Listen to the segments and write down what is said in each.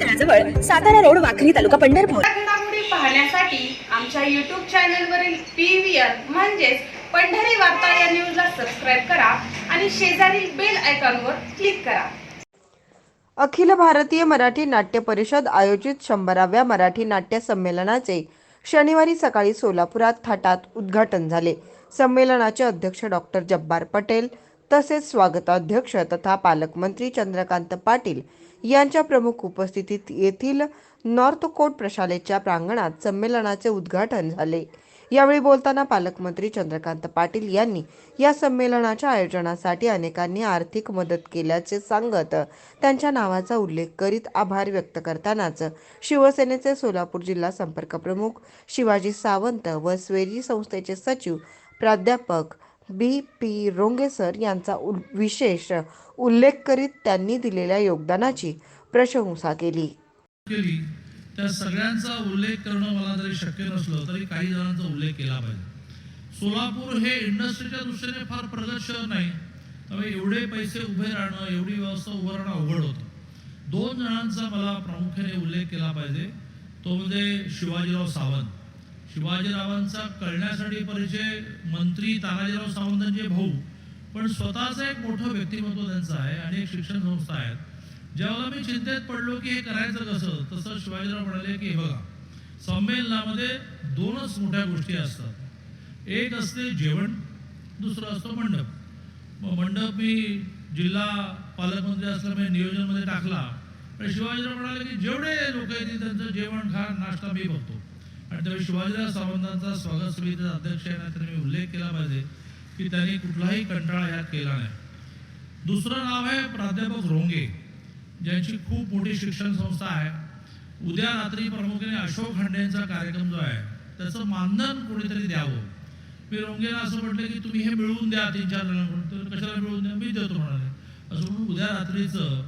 तळाजवळ Satara road Wakhari तालुका पंढरपूर. पाहण्यासाठी आमच्या युट्यूब चॅनलवरील पी व्ही आर म्हणजेच पंढरी वार्ता या न्यूजला सबस्क्राईब करा आणि शेजारील बेल आयकॉनवर क्लिक करा. अखिल भारतीय मराठी नाट्य परिषद आयोजित शंभराव्या मराठी नाट्य संमेलनाचे शनिवारी सकाळी सोलापुरात थाटात उद्घाटन झाले. संमेलनाचे अध्यक्ष डॉक्टर जब्बार पटेल तसेच स्वागताध्यक्ष तथा पालकमंत्री चंद्रकांत पाटील यांच्या प्रमुख उपस्थितीत येथील नॉर्थ कोट प्रशालेच्या प्रांगणात संमेलनाचे उद्घाटन झाले. यावेळी बोलताना पालकमंत्री चंद्रकांत पाटील यांनी या संमेलनाच्या आयोजनासाठी अनेकांनी आर्थिक मदत केल्याचे सांगत त्यांच्या नावाचा उल्लेख करीत आभार व्यक्त करतानाच शिवसेनेचे सोलापूर जिल्हा संपर्क प्रमुख शिवाजी सावंत व स्वेरी संस्थेचे सचिव प्राध्यापक बी. पी. रोंगेसर यांचा उल- विशेष उल्लेख करीत त्यांनी दिलेल्या योगदानाची प्रशंसा केली. केली. त्या सगळ्यांचा उल्लेख करणं मला जरी शक्य नसलं तरी काही जणांचा उल्लेख केला पाहिजे. सोलापूर हे इंडस्ट्रीच्या दृष्टीने फार प्रगत शहर नाही. त्यामुळे एवढे पैसे उभे राहणं एवढी व्यवस्था उभं राहणं अवघड होतं. दोन जणांचा मला प्रामुख्याने उल्लेख केला पाहिजे. तो म्हणजे शिवाजीराव सावंत. शिवाजीरावांचा कळण्यासाठी परिचय मंत्री तानाजीराव सावंतांचे भाऊ पण स्वतःचं एक मोठं व्यक्तिमत्व त्यांचं आहे आणि एक शिक्षण संस्था आहेत ज्यावेळेला मी चिंतेत पडलो की हे करायचं कसं? तसं शिवाजीराव म्हणाले की हे बघा संमेलनामध्ये दोनच मोठ्या गोष्टी असतात. एक असते जेवण दुसरं असतो मंडप. मग मंडप मी जिल्हा पालकमंत्री असल्यामुळे नियोजनमध्ये टाकला. आणि शिवाजीराव म्हणाले की जेवढे लोक येतील त्यांचं जेवण खा नाश्ता मी बघतो. आणि त्यामुळे शिवाजीराव सावंतांचा स्वागत समितीचा अध्यक्ष आहे. ना त्यांनी मी उल्लेख केला पाहिजे की त्यांनी कुठलाही कंटाळा यात केला नाही. दुसरं नाव आहे प्राध्यापक रोंगे ज्यांची खूप मोठी शिक्षण संस्था आहे. उद्या रात्री प्रामुख्याने अशोक खंडेंचा कार्यक्रम जो आहे त्याचं मानधन कोणीतरी द्यावं? मी रोंगेला असं म्हटलं की तुम्ही हे मिळवून द्या तीन चार जणांकडून कशाला मिळवून द्या? मी देतो म्हणाले. असं म्हणून उद्या रात्रीचं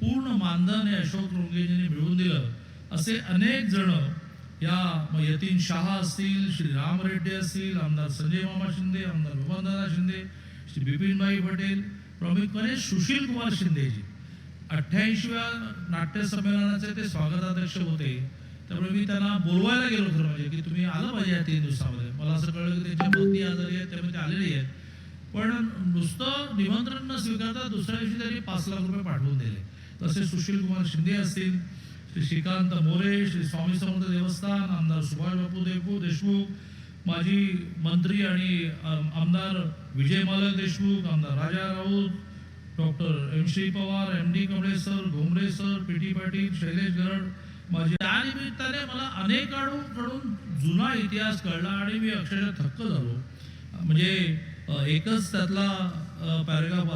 पूर्ण मानधन हे अशोक रोंगेजींनी मिळवून दिलं. असे अनेक जण या मग यतीन शहा असतील श्री राम रेड्डी असतील आमदार संजय मामा शिंदे आमदार भगवंतदादा शिंदे श्री बिपिनभाई पटेल प्रमुखपणे सुशील कुमार शिंदेजी. अठ्ठ्याऐंशीव्या नाट्य संमेलनाचे ते स्वागताध्यक्ष होते. त्यामुळे मी त्यांना बोलवायला गेलो खरं म्हणजे की तुम्ही आलं पाहिजे या तीन दिवसामध्ये. मला असं कळलं की त्यांच्या पत्नी आजारी आहेत त्यामुळे ते आलेली आहेत पण नुसतं निमंत्रण न स्वीकारता दुसऱ्या दिवशी त्यांनी पाच लाख रुपये पाठवून दिले. तसे सुशील कुमार शिंदे असतील श्री श्रीकांत मोरे श्री स्वामी समर्थ देवस्थान आमदार सुभाष बापू देपू देशमुख माजी मंत्री आणि आमदार विजय मालक देशमुख आमदार Raja Raut doctor M Shri Pawar M D Kamale sir Ghomare sir P T Patil Shailesh Garad माझे त्यानिमित्ताने मला अनेकांकडून जुना इतिहास कळला आणि मी अक्षरशः थक्क झालो. म्हणजे एकच त्यातला पॅरेग्राफ